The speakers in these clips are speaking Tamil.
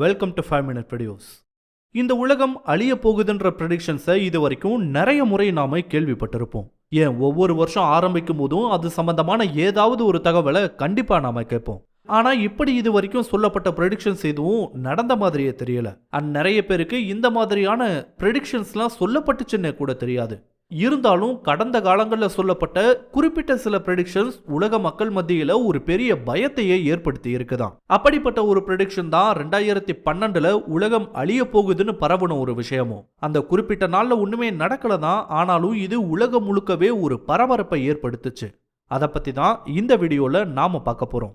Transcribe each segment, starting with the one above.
Welcome to five minute videos இந்த உலகம் அழிய போகுதுன்ற ப்ரெடிக்ஷன்ஸை இது வரைக்கும் நிறைய முறை நாம கேள்விப்பட்டிருப்போம். ஏன்? ஒவ்வொரு வருஷம் ஆரம்பிக்கும் போதும் அது சம்பந்தமான ஏதாவது ஒரு தகவலை கண்டிப்பாக நாம கேட்போம். ஆனால் இப்படி இது வரைக்கும் சொல்லப்பட்ட ப்ரெடிக்ஷன்ஸ் எதுவும் நடந்த மாதிரியே தெரியல. அண்ட் நிறைய பேருக்கு இந்த மாதிரியான ப்ரெடிக்ஷன்ஸ்லாம் சொல்லப்பட்டுச்சுன்னு கூட தெரியாது. இருந்தாலும் கடந்த காலங்களில் சொல்லப்பட்ட குறிப்பிட்ட சில ப்ரெடிக்ஷன்ஸ் உலக மக்கள் மத்தியில் ஒரு பெரிய பயத்தையே ஏற்படுத்தி இருக்குதான் அப்படிப்பட்ட ஒரு ப்ரெடிக்ஷன் தான் ரெண்டாயிரத்தி பன்னெண்டுல உலகம் அழிய போகுதுன்னு பரவணும் ஒரு விஷயமும். அந்த குறிப்பிட்ட நாளில் ஒன்றுமே நடக்கல தான் ஆனாலும் இது உலகம் முழுக்கவே ஒரு பரபரப்பை ஏற்படுத்துச்சு. அதை பற்றி தான் இந்த வீடியோவில் நாம் பார்க்க போகிறோம்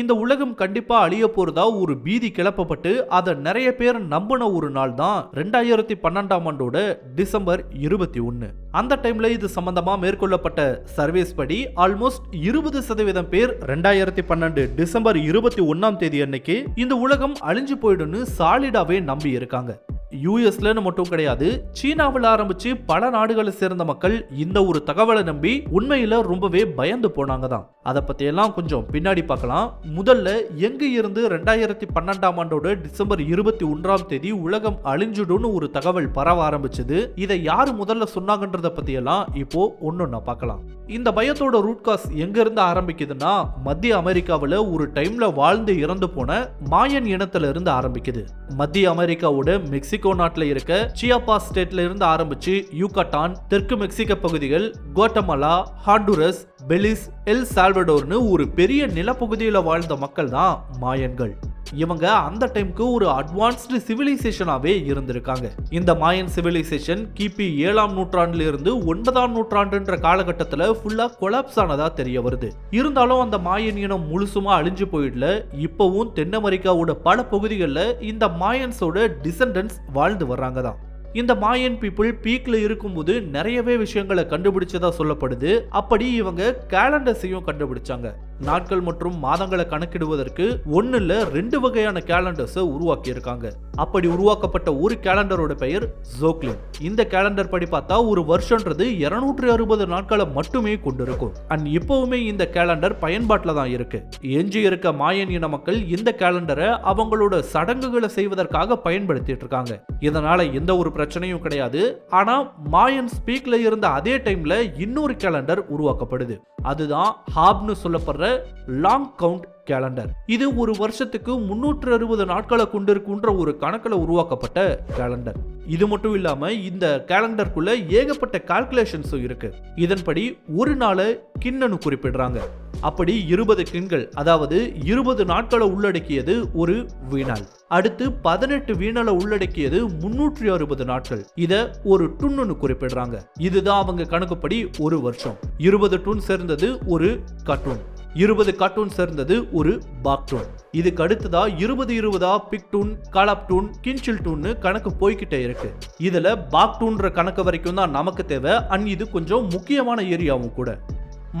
இந்த உலகம் கண்டிப்பா அழிய போறதா ஒரு பீதி கிளப்பப்பட்டு அதை நிறைய பேர் நம்பின ஒரு நாள் தான் ரெண்டாயிரத்தி பன்னெண்டாம் ஆண்டோட டிசம்பர் இருபத்தி ஒன்னு. அந்த டைம்ல இது சம்பந்தமா மேற்கொள்ளப்பட்ட சர்வேஸ் படி ஆல்மோஸ்ட் இருபது சதவீதம் பேர் ரெண்டாயிரத்தி பன்னெண்டு டிசம்பர் இருபத்தி ஒன்னாம் தேதி அன்னைக்கு இந்த உலகம் அழிஞ்சு போயிடும்னு சாலிடாவே நம்பி இருக்காங்க. யூஎஸ்லன்னு மட்டும் கிடையாது. சீனாவில் ஆரம்பிச்சு பல நாடுகளை சேர்ந்த மக்கள் இந்த ஒரு தகவலை நம்பி உண்மையில ரொம்பவே பயந்து போனாங்க தான். அதை பத்தி எல்லாம் கொஞ்சம் பின்னாடி பார்க்கலாம். முதல்ல எங்க இருந்து ரெண்டாயிரத்தி பன்னெண்டாம் ஆண்டோட டிசம்பர் இருபத்தி ஒன்றாம் தேதி உலகம் அழிஞ்சிடும்னு ஒரு தகவல் பரவ ஆரம்பிச்சது. இதை யாரு முதல்ல சொன்னாங்கன்றத பத்தி எல்லாம் இப்போ ஒன்னொன்னா பார்க்கலாம். இந்த பயத்தோட ரூட் காஸ் எங்க இருந்து ஆரம்பிக்குதுன்னா மத்திய அமெரிக்காவில் ஒரு டைம்ல வாழ்ந்து இறந்து போன மாயன் இனத்துல இருந்து ஆரம்பிக்குது. மத்திய அமெரிக்காவோட மெக்சிகோ நாட்டில் இருக்க சியாப்பா ஸ்டேட்ல இருந்து ஆரம்பிச்சு யூகட்டான் தெற்கு மெக்சிக பகுதிகள் கோட்டமலா ஹாண்டுரஸ் பெலிஸ் எல் சால்வடோர்னு ஒரு பெரிய நிலப்பகுதியில் வாழ்ந்த மக்கள் தான் மாயன்கள். இவங்க அந்த டைம்க்கு ஒரு அட்வான்ஸ்டு சிவிலைசேஷனாகவே இருந்திருக்காங்க. இந்த மாயன் சிவிலைசேஷன் கிபி ஏழாம் நூற்றாண்டுல இருந்து ஒன்பதாம் நூற்றாண்டுன்ற காலகட்டத்தில் ஃபுல்லாக கொலாப்ஸ் ஆனதாக தெரிய வருது. இருந்தாலும் அந்த மாயன் இனம் முழுசுமா அழிஞ்சு போயிடல. இப்போவும் தென் அமெரிக்காவோட பல பகுதிகளில் இந்த மாயன்ஸோட டிசண்டன்ஸ் வாழ்ந்து வர்றாங்க தான் இந்த மாயன் பீப்புள் பீக்ல இருக்கும்போது நிறையவே விஷயங்களை கண்டுபிடிச்சதா சொல்லப்படுது. அப்படி இவங்க கேலண்டர்ஸையும் கண்டுபிடிச்சாங்க. நாட்கள் மற்றும் மாதங்களை கணக்கிடுவதற்கு ஒன்னு இல்ல ரெண்டு வகையான கேலண்டர்ஸை உருவாக்கி இருக்காங்க அப்படி உருவாக்கப்பட்ட ஒரு கேலண்டரோட பெயர் ஜோக்லின் இந்த கேலண்டர் படி பார்த்தா ஒரு வருஷன்றது இருநூற்றி அறுபது நாட்களை மட்டுமே கொண்டிருக்கும். அண்ட் இப்பவுமே இந்த கேலண்டர் பயன்பாட்டில் தான் இருக்கு. எஞ்சி இருக்க மாயன் இன மக்கள் இந்த கேலண்டரை அவங்களோட சடங்குகளை செய்வதற்காக பயன்படுத்திட்டு இருக்காங்க. இதனால எந்த ஒரு பிரச்சனையும் கிடையாது. ஆனா மாயன் ஸ்பீக்ல இருந்த அதே டைம்ல இன்னொரு கேலண்டர் உருவாக்கப்படுது. அதுதான் ஹாப்னு சொல்லப்படுற லாங் கவுண்ட் கேலண்டர் இது ஒரு வருஷத்துக்கு முன்னூற்று அறுபது நாட்களை கொண்டிருக்குன்ற ஒரு கணக்கில் உருவாக்கப்பட்ட கேலண்டர் இது மட்டும் இல்லாம இந்த கேலண்டருக்குள்ள ஏகப்பட்ட கால்குலேஷன்ஸும் இருக்கு. இதன்படி ஒரு நாளை கிண்ணனு குறிப்பிடுறாங்க. அப்படி இருபது கிண்கள் அதாவது இருபது நாட்களை உள்ளடக்கியது ஒரு வீணால் அடுத்து பதினெட்டு வீணலை உள்ளடக்கியது முன்னூற்றி அறுபது நாட்கள். இத ஒரு டுன்னு குறிப்பிடுறாங்க. இதுதான் அவங்க கணக்குப்படி ஒரு வருஷம். இருபது டுன் சேர்ந்தது ஒரு கட்டூன். இருபது கார்ட்டூன்ஸ் சேர்ந்தது ஒரு பாக்டூன் இதுக்கு அடுத்ததா இருபது இருபதா பிக் டூன் காலாப் டூன் கின்சில் டூன்னு கணக்கு போய்கிட்டே இருக்கு. இதுல பாக்டூன்ற கணக்கு வரைக்கும் தான் நமக்கு தேவை. அண்ட் இது கொஞ்சம் முக்கியமான ஏரியாவும் கூட.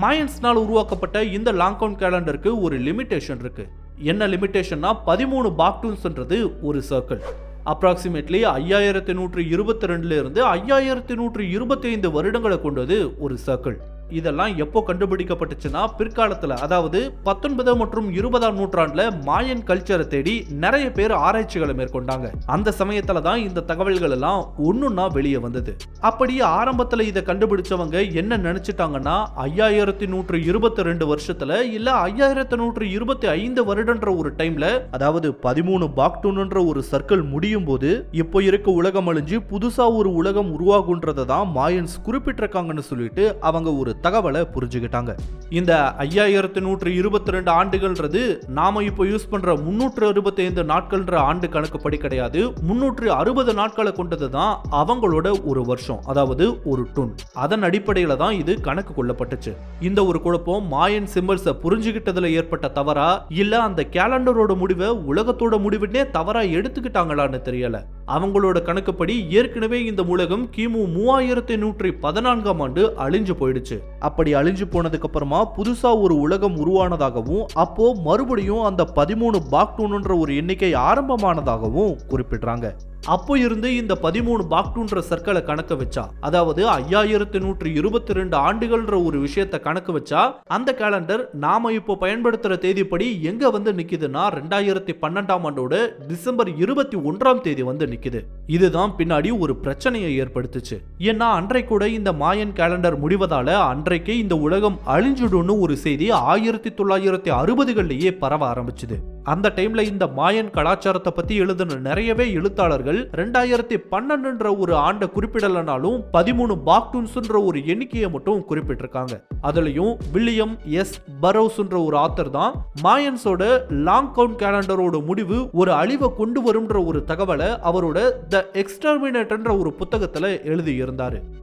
மாயன்ஸ்னால் உருவாக்கப்பட்ட இந்த லாங் கவுண்ட் கேலண்டருக்கு ஒரு லிமிட்டேஷன் இருக்கு. என்ன லிமிட்டேஷன்னா பதிமூணு பாக்டூன்ஸ்ன்றது ஒரு சர்க்கிள் அப்ராக்சிமேட்லி ஐயாயிரத்தி நூற்றி இருபத்தி ரெண்டுல இருந்து ஐயாயிரத்தி நூற்றி இருபத்தி ஐந்து வருடங்களை கொண்டது ஒரு சர்க்கிள் இதெல்லாம் எப்போ கண்டுபிடிக்கப்பட்டுச்சுன்னா பிற்காலத்தில் அதாவது பத்தொன்பது மற்றும் இருபதாம் நூற்றாண்டுல மாயன் கல்ச்சரை தேடி நிறைய பேர் ஆராய்ச்சிகளை மேற்கொண்டாங்க. அந்த சமயத்துல தான் இந்த தகவல்கள் எல்லாம் ஒன்றுன்னா வெளியே வந்தது. அப்படி ஆரம்பத்தில் இதை கண்டுபிடிச்சவங்க என்ன நினைச்சிட்டாங்கன்னா ஐயாயிரத்தி நூற்று இருபத்தி ரெண்டு வருஷத்துல இல்ல ஐயாயிரத்தி நூற்று இருபத்தி ஐந்து வருடன்ற ஒரு டைம்ல அதாவது பதிமூணு பாக்டூன்ன்ற ஒரு சர்க்கிள் முடியும் போது இப்போ இருக்க உலகம் அழிஞ்சு புதுசா ஒரு உலகம் உருவாகுன்றதை தான் மாயன்ஸ் குறிப்பிட்டிருக்காங்கன்னு சொல்லிட்டு அவங்க ஒரு தகவலை புரிஞ்சுக்கிட்டாங்க. இந்த ஐயாயிரத்து நூற்று இருபத்தி ரெண்டு ஆண்டுகள்ன்றது நாம இப்போ யூஸ் பண்ற முன்னூற்று அறுபத்தி ஐந்து நாட்கள்ன்ற ஆண்டு கணக்குப்படி கிடையாது. முன்னூற்று அறுபது நாட்களை கொண்டது தான் அவங்களோட ஒரு வருஷம் அதாவது ஒரு டுன். அதன் அடிப்படையில் தான் இது கணக்கு கொள்ளப்பட்டுச்சு. இந்த ஒரு குழப்பம் மாயன் சிம்பிள்ஸை புரிஞ்சுக்கிட்டதுல ஏற்பட்ட தவறா இல்ல அந்த கேலண்டரோட முடிவை உலகத்தோட முடிவுன்னே தவறா எடுத்துக்கிட்டாங்களான்னு தெரியல. அவங்களோட கணக்குப்படி ஏற்கனவே இந்த உலகம் கிமு மூவாயிரத்தி நூற்றி பதினான்காம் ஆண்டு அழிஞ்சு போயிடுச்சு. அப்படி அழிஞ்சு போனதுக்கு அப்புறமா புதுசா ஒரு உலகம் உருவானதாகவும் அப்போ மறுபடியும் அந்த பதிமூணு பாக்டூன்ன்ற ஒரு எண்ணிக்கை ஆரம்பமானதாகவும் குறிப்பிடுறாங்க. அப்போ இருந்து இந்த பதிமூணு பாக்டூன்ற சர்க்கிளை கணக்கு வச்சா. அதாவது ஐயாயிரத்தி நூற்றி இருபத்தி ரெண்டு ஆண்டுகள்ன்ற ஒரு விஷயத்தை கணக்கு வச்சா அந்த கேலண்டர் நாம இப்போ பயன்படுத்துற தேதிப்படி எங்க வந்து நிக்குதுன்னா ரெண்டாயிரத்தி பன்னெண்டாம் ஆண்டோட டிசம்பர் இருபத்தி ஒன்றாம் தேதி வந்து நிக்குது. இதுதான் பின்னாடி ஒரு பிரச்சனையை ஏற்படுத்துச்சு. ஏன்னா அன்றைக்கு கூட இந்த மாயன் கேலண்டர் முடிவதால அன்றைக்கே இந்த உலகம் அழிஞ்சிடும்னு ஒரு செய்தி ஆயிரத்தி தொள்ளாயிரத்தி அறுபதுகள்லயே பரவ ஆரம்பிச்சுது. அந்த டைம்ல இந்த மாயன் கலாச்சாரத்தை பத்தி எழுதின நிறையவே எழுத்தாளர்கள் ரெண்டாயிரத்தி பன்னெண்டுன்ற ஒரு ஆண்டை குறிப்பிடலனாலும் பதிமூணு பாக்டூன்ஸ்ன்ற ஒரு எண்ணிக்கையை மட்டும் குறிப்பிட்டிருக்காங்க. அதுலயும் வில்லியம் எஸ். பரோஸ்ன்ற ஒரு ஆத்தர் தான் மாயன்ஸோட லாங் கவுண்ட் கேலண்டரோட முடிவு ஒரு அழிவை கொண்டு வரும்ன்ற ஒரு தகவலை அவரோட த எக்ஸ்டர்மினேட்டர்ன்ற ஒரு புத்தகத்துல எழுதி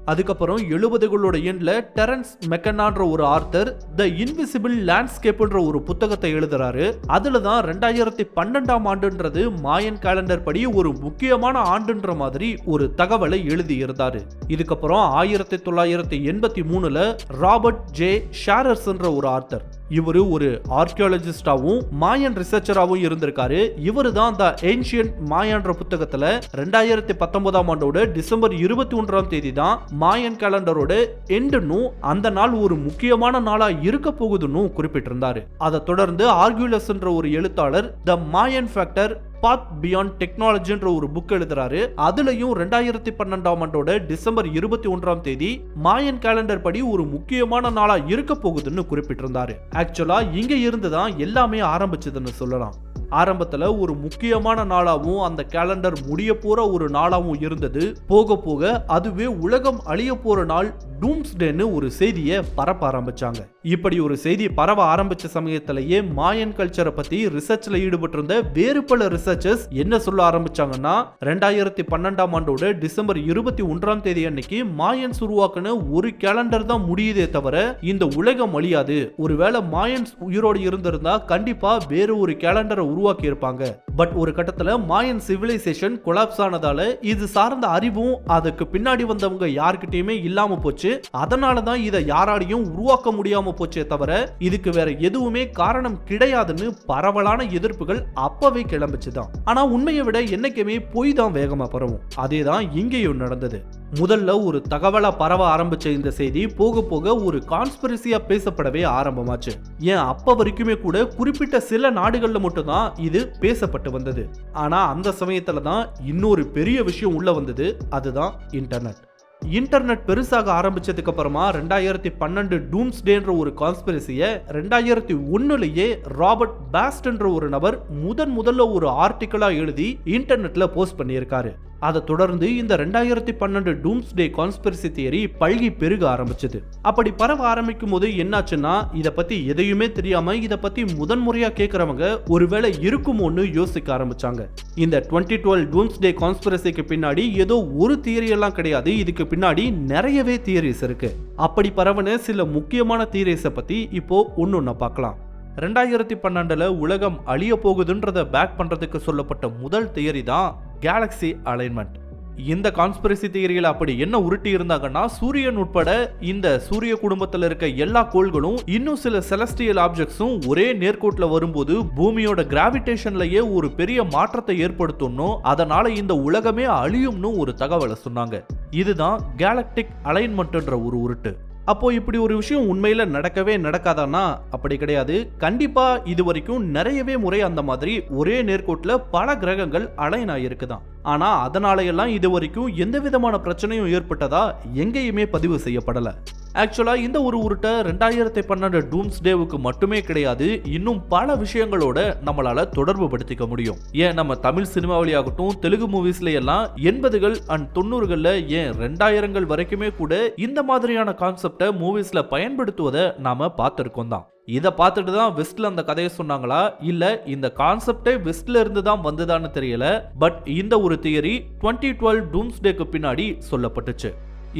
அதுக்கப்புறம் எழுபதுகளோட எண்ல டெரன்ஸ் மெக்கனான்ற ஒரு ஆர்த்தர் த இன்விசிபிள் லேண்ட்ஸ்கேப்ன்ற ஒரு புத்தகத்தை எழுதுறாரு. அதுல தான் ரெண்டாயிரத்தி பன்னெண்டாம் ஆண்டுன்றது மாயன் கேலண்டர் படி ஒரு முக்கியமான ஆண்டுன்ற மாதிரி ஒரு தகவலை எழுதி இருந்தாரு இதுக்கப்புறம் ஆயிரத்தி தொள்ளாயிரத்தி எண்பத்தி மூணுல ராபர்ட் ஜே ஷாரர்ஸ்ன்ற ஒரு ஆர்த்தர். இவரு ஒரு ஆர்கியாலஜிஸ்டாவும் மாயன் ரிசர்ச்சராகவும் இருந்திருக்காரு. இவர் தான் த ஏன்ஷியன்ட் மாயான்ற புத்தகத்தில் ரெண்டாயிரத்தி பத்தொன்பதாம் ஆண்டோட டிசம்பர் இருபத்தி ஒன்றாம் தேதி தான் மாயன் கேலண்டரோட எண்டுன்னு அந்த நாள் ஒரு முக்கியமான நாளாக இருக்க போகுதுன்னு குறிப்பிட்டிருந்தாரு. அதை தொடர்ந்து ஆர்கியூலஸ்ன்ற ஒரு எழுத்தாளர் த மாயன் ஃபேக்டர் பாத் பியாண்ட் டெக்னாலஜின்ற ஒரு புக் எழுதுறாரு. அதுலயும் ரெண்டாயிரத்தி பன்னெண்டாம் ஆண்டோட டிசம்பர் இருபத்தி ஒன்றாம் தேதி மாயன் கேலண்டர் படி ஒரு முக்கியமான நாளா இருக்க போகுதுன்னு குறிப்பிட்டிருந்தாரு. ஆக்சுவலா இங்க இருந்து தான் எல்லாமே ஆரம்பிச்சதுன்னு சொல்லலாம். ஆரம்பத்துல ஒரு முக்கியமான நாளாவும் அந்த கேலண்டர் முடிய போற ஒரு நாளாவும் இருந்தது. போக போக அதுவே உலகம் அழிய போற நாள் டூம்ஸ்டேன்னு ஒரு செய்தியை பரப்ப ஆரம்பிச்சாங்க. இப்படி ஒரு செய்தி பரவ ஆரம்பிச்ச சமயத்திலேயே மாயன் கல்ச்சரை பத்தி ரிசர்ச்ல ஈடுபட்டிருந்த வேறு பல ரிசர்ச்சர்ஸ் என்ன சொல்ல ஆரம்பிச்சாங்கன்னா ரெண்டாயிரத்தி பன்னெண்டாம் ஆண்டோட டிசம்பர் இருபத்தி ஒன்றாம் தேதி அன்னைக்கு மாயன்ஸ் உருவாக்குன ஒரு கேலண்டர் தான் முடியுதே தவிர இந்த உலகம் அழியாது. ஒருவேளை மாயன்ஸ் உயிரோடு இருந்திருந்தா கண்டிப்பா வேறு ஒரு கேலண்டரை உருவாக்கி இருப்பாங்க பட் ஒரு கட்டத்தில் மாயன் சிவிலைசேஷன் கொலாப்ஸ் ஆனதால இது சார்ந்த அறிவும் அதுக்கு பின்னாடி வந்தவங்க யார்கிட்டயுமே இல்லாம போச்சு. அதனால தான் இதை யாராலையும் உருவாக்க முடியாம போச்சே தவிர இதுக்கு வேற எதுவுமே காரணம் கிடையாதுன்னு பரவலான எதிர்ப்புகள் அப்பவே கிளம்பிச்சுதான். ஆனா உண்மையை விட என்னைக்குமே பொய் தான் வேகமா பரவும். அதே தான் இங்கேயும் நடந்தது. முதல்ல ஒரு தகவலாக பரவ ஆரம்பிச்ச இந்த செய்தி போக போக ஒரு கான்ஸ்பிரசியா பேசப்படவே ஆரம்பமாச்சு. ஏன் அப்ப வரைக்குமே கூட குறிப்பிட்ட சில நாடுகள்ல மட்டும்தான் இது பேசப்பட்டு வந்தது. ஆனா அந்த சமயத்துல தான் இன்னொரு பெரிய விஷயம் உள்ள வந்தது. அதுதான் இன்டர்நெட் இன்டர்நெட் பெருசாக ஆரம்பிச்சதுக்கு அப்புறமா ரெண்டாயிரத்தி பன்னெண்டு டூம்ஸ்டேன்ற ஒரு கான்ஸ்பிரசியை ரெண்டாயிரத்தி ஒன்னுலயே ராபர்ட் பாஸ்ட்ன்ற ஒரு நபர் முதன் முதல்ல ஒரு ஆர்டிக்கலா எழுதி இன்டர்நெட்ல போஸ்ட் பண்ணியிருக்காரு. அதை தொடர்ந்து இந்த ரெண்டாயிரத்தி பன்னெண்டு டூம்ஸ்டே கான்ஸ்பிரசி தியரி பல்கி பெருக ஆரம்பிச்சது. அப்படி பரவ ஆரம்பிக்கும் போது என்னாச்சுன்னா இதை பத்தி எதையுமே தெரியாம இதை பத்தி முதன்முறையா கேட்கறவங்க ஒருவேளை இருக்குமோன்னு யோசிக்க ஆரம்பிச்சாங்க. இந்த டுவெண்ட்டி டுவெல் டூம்ஸ்டே கான்ஸ்பிரசிக்கு பின்னாடி ஏதோ ஒரு தியரி எல்லாம் கிடையாது. இதுக்கு பின்னாடி நிறையவே தியரிஸ் இருக்கு. அப்படி பரவன சில முக்கியமான தியரிஸை பத்தி இப்போ ஒன்னொன்னு பார்க்கலாம் ரெண்டாயிரத்தி பன்னெண்டில் உலகம் அழிய போகுதுன்றத பேக் பண்ணுறதுக்கு சொல்லப்பட்ட முதல் தியரி தான் கேலக்ஸி அலைன்மெண்ட் இந்த கான்ஸ்பிரசி தியரியில் அப்படி என்ன உருட்டி இருந்தாங்கன்னா சூரியன் உட்பட இந்த சூரிய குடும்பத்தில் இருக்க எல்லா கோள்களும் இன்னும் சில செலஸ்டியல் ஆப்ஜெக்ட்ஸும் ஒரே நேர்கோட்டில் வரும்போது பூமியோட கிராவிடேஷன்லயே ஒரு பெரிய மாற்றத்தை ஏற்படுத்தணும் அதனால இந்த உலகமே அழியும்னு ஒரு தகவலை சொன்னாங்க. இதுதான் கேலக்டிக் அலைன்மெண்ட்ன்ற ஒரு உருட்டு. அப்போ இப்படி ஒரு விஷயம் உண்மையில நடக்கவே நடக்காதான்னா அப்படி கிடையாது. கண்டிப்பா இது வரைக்கும் நிறையவே முறை அந்த மாதிரி ஒரே நேர்கோட்டில் பல கிரகங்கள் அலைன் ஆயிருக்குதான் ஆனா அதனால எல்லாம் இது வரைக்கும் எந்த விதமான பிரச்சனையும் ஏற்பட்டதா எங்கேயுமே பதிவு செய்யப்படலை. ஆக்சுவலாக இந்த ஒரு உருட்டை ரெண்டாயிரத்தி பன்னெண்டு டூம்ஸ் டேவுக்கு மட்டுமே கிடையாது இன்னும் பல விஷயங்களோட நம்மளால தொடர்பு படுத்திக்க முடியும். ஏன் நம்ம தமிழ் சினிமாவிலேயாகட்டும் தெலுங்கு மூவிஸ்ல எல்லாம் எண்பதுகள் அண்ட் தொண்ணூறுகளில் ஏன் ரெண்டாயிரங்கள் வரைக்குமே கூட இந்த மாதிரியான கான்செப்டை மூவிஸ்ல பயன்படுத்துவதை நாம பார்த்துருக்கோம் தான். இதை பார்த்துட்டு தான் வெஸ்ட்ல அந்த கதையை சொன்னாங்களா? இல்ல இந்த கான்செப்டே வெஸ்ட்ல இருந்து தான் வந்ததான்னு தெரியல பட் இந்த ஒரு தியரி டுவெண்ட்டி டுவெல் டூம்ஸ்டேக்கு பின்னாடி சொல்லப்பட்டுச்சு.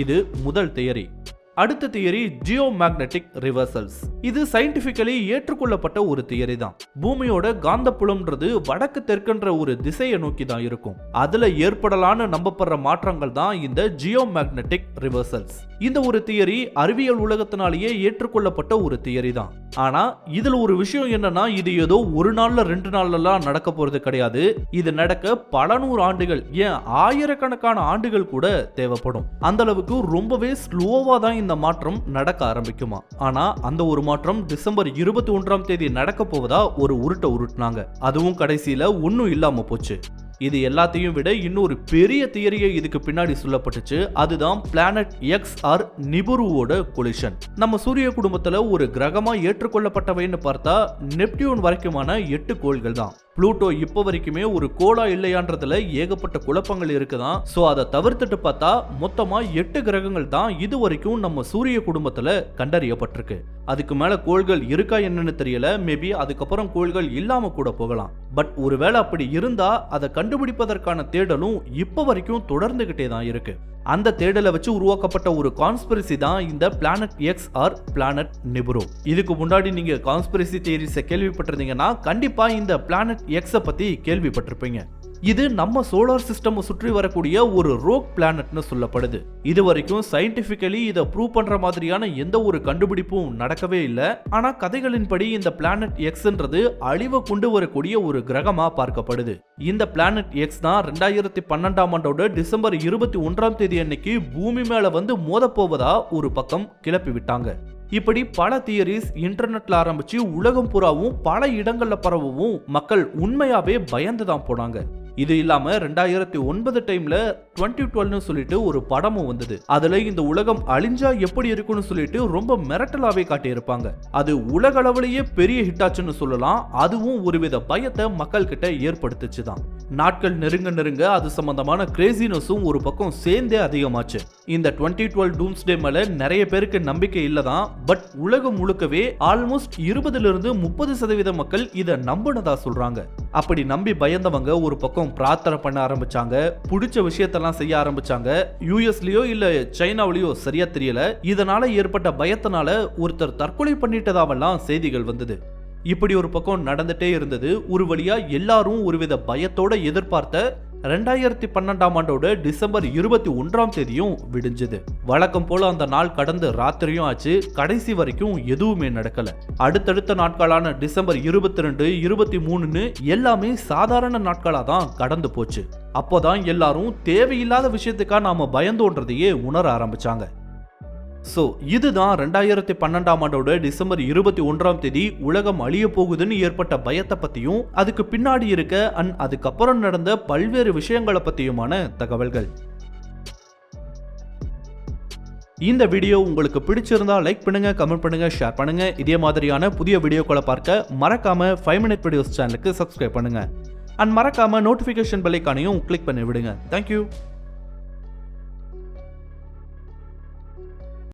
இது முதல் தியரி அடுத்த தியரி ஜியோ மேக்னெட்டிக் ரிவர்சல்ஸ். இது சயின்டிபிக்கலி ஏற்றுக்கொள்ளப்பட்ட ஒரு தியரி தான். பூமியோட காந்தப்புலம்ன்றது வடக்கு தெற்குன்ற ஒரு திசையை நோக்கி தான் இருக்கும். அதுல ஏற்படலான்னு நம்பப்படுற மாற்றங்கள் தான் இந்த ஜியோ மேக்னெட்டிக் ரிவர்சல்ஸ். இந்த ஒரு தியரி அறிவியல் உலகத்தினாலேயே ஏற்றுக்கொள்ளப்பட்ட ஒரு தியரி தான். ஆனால் இதில் ஒரு விஷயம் என்னன்னா இது ஏதோ ஒரு நாளில் ரெண்டு நாள்லலாம் நடக்க போகிறது கிடையாது. இது நடக்க பல நூறு ஆண்டுகள் ஏன் ஆயிரக்கணக்கான ஆண்டுகள் கூட தேவைப்படும். அந்த அளவுக்கு ரொம்பவே ஸ்லோவாக தான் இந்த மாற்றம் நடக்க ஆரம்பிக்குமா? ஆனால் அந்த ஒரு மாற்றம் டிசம்பர் இருபத்தி ஒன்றாம் தேதி நடக்க போவதா ஒரு உருட்டை உருட்டுனாங்க. அதுவும் கடைசியில் ஒன்றும் இல்லாமல் போச்சு. இது எல்லாத்தையும் விட இன்னொரு பெரிய தியரியை இதுக்கு பின்னாடி சொல்லப்பட்டுச்சு. அதுதான் பிளானட் எக்ஸ் ஆர் நிபுருவோட கொலிஷன் நம்ம சூரிய குடும்பத்துல ஒரு கிரகமா ஏற்றுக்கொள்ளப்பட்டவைன்னு பார்த்தா நெப்டியூன் வரைக்குமான எட்டு கோள்கள் தான். ப்ளூட்டோ இப்போ வரைக்குமே ஒரு கோளா இல்லையான்றதுல ஏகப்பட்ட குழப்பங்கள் இருக்குதான். ஸோ அதை தவிர்த்துட்டு பார்த்தா மொத்தமா எட்டு கிரகங்கள் தான் இது வரைக்கும் நம்ம சூரிய குடும்பத்துல கண்டறியப்பட்டிருக்கு. அதுக்கு மேல கோள்கள் இருக்கா என்னன்னு தெரியல. மேபி அதுக்கப்புறம் கோள்கள் இல்லாம கூட போகலாம். பட் ஒருவேளை அப்படி இருந்தா அதை கண்டுபிடிப்பதற்கான தேடலும் இப்போ வரைக்கும் தொடர்ந்துகிட்டே தான் இருக்கு. அந்த தேடலை வச்சு உருவாக்கப்பட்ட ஒரு கான்ஸ்பிரசி தான் இந்த planet X or planet Nibiru இதுக்கு முன்னாடி நீங்க கான்ஸ்பிரசி தியரிஸை கேள்விப்பட்டிருந்தீங்கன்னா கண்டிப்பா இந்த பிளானட் எக்ஸை பத்தி கேள்விப்பட்டிருப்பீங்க. இது நம்ம சோலார் சிஸ்டம் சுற்றி வரக்கூடிய ஒரு ரோக் பிளானட்னு சொல்லப்படுது. இது வரைக்கும் சயின்டிபிக்கலி இதை ப்ரூவ் பண்ற மாதிரியான எந்த ஒரு கண்டுபிடிப்பும் நடக்கவே இல்லை. ஆனா கதைகளின்படி இந்த பிளானட் எக்ஸ்ன்றது அழிவை கொண்டு வரக்கூடிய ஒரு கிரகமா பார்க்கப்படுது. இந்த பிளானட் எக்ஸ் தான் ரெண்டாயிரத்தி பன்னெண்டாம் ஆண்டோட டிசம்பர் இருபத்தி ஒன்றாம் தேதி அன்னைக்கு பூமி மேல வந்து மோதப்போவதா ஒரு பக்கம் கிளப்பி விட்டாங்க. இப்படி பல தியரிஸ் இன்டர்நெட்ல ஆரம்பிச்சு உலகம் புறாவும் பல இடங்கள்ல பரவவும் மக்கள் உண்மையாவே பயந்து தான் போனாங்க. இது இல்லாம ரெண்டாயிரத்தி ஒன்பது டைம்ல டுவெண்ட்டி டுவெல்னு சொல்லிட்டு ஒரு படமும் வந்தது. அதுல இந்த உலகம் அழிஞ்சா எப்படி இருக்கும்னு சொல்லிட்டு ரொம்ப மிரட்டலாவே காட்டியிருப்பாங்க. அது உலக அளவுலயே பெரிய ஹிட் ஆச்சுன்னு சொல்லலாம். அதுவும் ஒருவித பயத்தை மக்கள் கிட்ட ஏற்படுத்துச்சு தான் நாட்கள் நெருங்க நெருங்க அது சம்பந்தமான கிரேசினஸும் ஒரு பக்கம் சேர்ந்தே அதிகமாச்சு. இந்த டுவெண்ட்டி டுவெல் டூம்ஸ்டே மேல நிறைய பேருக்கு நம்பிக்கை இல்லதான் பட் உலகம் முழுக்கவே ஆல்மோஸ்ட் இருபதுல இருந்து முப்பது சதவீத மக்கள் இதை நம்பினதா சொல்றாங்க. அப்படி நம்பி பயந்தவங்க ஒரு பக்கம் பிரார்த்தனை பண்ண ஆரம்பிச்சாங்க பிடிச்ச விஷயத்தெல்லாம் செய்ய ஆரம்பிச்சாங்க. யூஎஸ்லயோ இல்ல சைனாவிலயோ சரியா தெரியல. இதனால ஏற்பட்ட பயத்தினால ஒருத்தர் தற்கொலை பண்ணிட்டதாவெல்லாம் செய்திகள் வந்தது. இப்படி ஒரு பக்கம் நடந்துட்டே இருந்தது. ஒரு வழியா எல்லாரும் ஒருவித பயத்தோட எதிர்பார்த்த ரெண்டாயிரத்தி பன்னெண்டாம் ஆண்டோட டிசம்பர் இருபத்தி ஒன்றாம் தேதியும் விடிஞ்சது. வழக்கம் போல அந்த நாள் கடந்து ராத்திரியும் ஆச்சு. கடைசி வரைக்கும் எதுவுமே நடக்கல. அடுத்தடுத்த நாட்களான டிசம்பர் இருபத்தி ரெண்டு இருபத்தி மூணுன்னு எல்லாமே சாதாரண நாட்களாக தான் கடந்து போச்சு. அப்போதான் எல்லாரும் தேவையில்லாத விஷயத்துக்காக நாம பயந்தோன்றதையே உணர ஆரம்பிச்சாங்க. ஸோ இதுதான் ரெண்டாயிரத்தி பன்னெண்டாம் ஆண்டோட டிசம்பர் இருபத்தி ஒன்றாம் தேதி உலகம் அழிய போகுதுன்னு ஏற்பட்ட பயத்தை பற்றியும் அதுக்கு பின்னாடி இருக்க அண்ட் அதுக்கப்புறம் நடந்த பல்வேறு விஷயங்களை பற்றியுமான தகவல்கள். இந்த வீடியோ உங்களுக்கு பிடிச்சிருந்தா லைக் பண்ணுங்க கமெண்ட் பண்ணுங்க ஷேர் பண்ணுங்க. இதே மாதிரியான புதிய வீடியோக்களை பார்க்க மறக்காம ஃபைவ் மினிட் வீடியோஸ் சேனலுக்கு சப்ஸ்கிரைப் பண்ணுங்க. அண்ட் மறக்காம நோட்டிஃபிகேஷன் பெல்லைக்கானையும் கிளிக் பண்ணி விடுங்க. Thank you